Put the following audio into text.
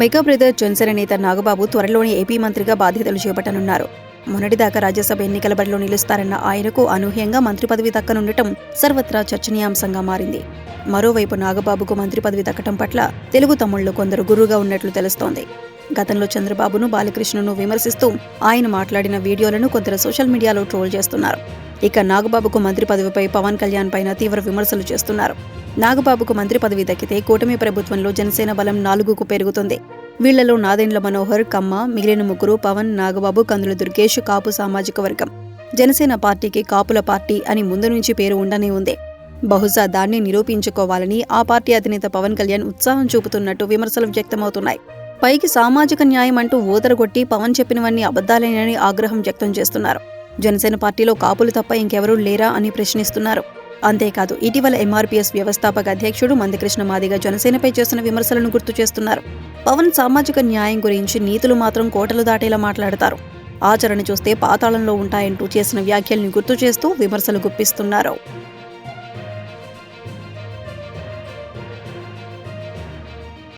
Mega brother Janasena నేత నాగబాబు త్వరలోనే AP మంత్రిగా బాధ్యతలు చేపట్టనున్నారు. మొన్నటిదాకా రాజ్యసభ ఎన్నికల బరిలో నిలుస్తారన్న ఆయనకు అనూహ్యంగా మంత్రి పదవి దక్కనుండటం సర్వత్రా చర్చనీయాంశంగా మారింది. మరోవైపు నాగబాబుకు మంత్రి పదవి దక్కటం పట్ల తెలుగు తమ్ముళ్ళు కొందరు గురుగా ఉన్నట్లు తెలుస్తోంది. గతంలో చంద్రబాబును బాలకృష్ణను విమర్శిస్తూ ఆయన మాట్లాడిన వీడియోలను కొందరు సోషల్ మీడియాలో ట్రోల్ చేస్తున్నారు. ఇక నాగబాబుకు మంత్రి పదవిపై పవన్ కళ్యాణ్ పైన తీవ్ర విమర్శలు చేస్తున్నారు. నాగబాబుకు మంత్రి పదవి దక్కితే కూటమి ప్రభుత్వంలో జనసేన బలం నాలుగుకు పెరుగుతుంది. వీళ్ళలో నాదెండ్ల మనోహర్ కమ్మ మిగిలిన ముగ్గురు పవన్ నాగబాబు కందుల దుర్గేష్ కాపు సామాజిక వర్గం. జనసేన పార్టీకి కాపుల పార్టీ అని ముందు నుంచి పేరు ఉండనే ఉంది. బహుశా దాన్ని నిరూపించుకోవాలని ఆ పార్టీ అధినేత పవన్ కళ్యాణ్ ఉత్సాహం చూపుతున్నట్టు విమర్శలు వ్యక్తమవుతున్నాయి. పైకి సామాజిక న్యాయం అంటూ ఊదరగొట్టి పవన్ చెప్పినవన్నీ అబద్ధాలేనని ఆగ్రహం వ్యక్తం చేస్తున్నారు. జనసేన పార్టీలో కాపులు తప్ప ఇంకెవరూ లేరా అని ప్రశ్నిస్తున్నారు. అంతేకాదు ఇటీవల ఎంఆర్పీఎస్ వ్యవస్థాపక అధ్యక్షుడు మందకృష్ణ మాదిగ జనసేనపై చేసిన విమర్శలను గుర్తు చేస్తున్నారు. పవన్ సామాజిక న్యాయం గురించి నీతులు మాత్రం కోటలు దాటేలా మాట్లాడతారు. ఆచరణ చూస్తే పాతాళంలో ఉంటాయంటూ చేసిన వ్యాఖ్యల్ని గుర్తు చేస్తూ విమర్శలు గుప్పిస్తున్నారు.